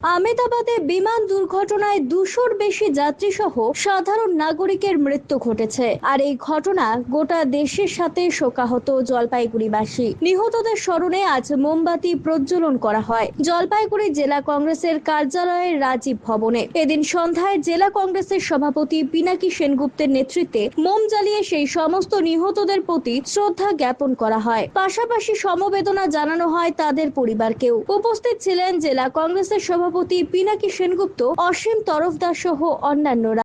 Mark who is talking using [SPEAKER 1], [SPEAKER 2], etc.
[SPEAKER 1] আমেদাবাদে বিমান দুর্ঘটনায় দুশোর বেশি যাত্রী সহ সাধারণ নাগরিকের মৃত্যু ঘটেছে। আর এই ঘটনা গোটা দেশের সাথে শোকাহত জলপাইগুড়িবাসী। নিহতদের স্মরণে আজ মোমবাতি প্রজ্বলন করা হয়। জলপাইগুড়ি জেলা কংগ্রেসের কার্যালয়ের রাজীব ভবনে। এদিন সন্ধ্যায় জেলা কংগ্রেসের সভাপতি পিনাকি সেনগুপ্তের নেতৃত্বে মোম জ্বালিয়ে সেই সমস্ত নিহতদের প্রতি শ্রদ্ধা জ্ঞাপন করা হয়। পাশাপাশি সমবেদনা জানানো হয় তাদের পরিবারকেও। উপস্থিত ছিলেন জেলা কংগ্রেসের সভাপতি পিনাকি সেনগুপ্ত অসীম তরফদার সহ অন্যান্যরা।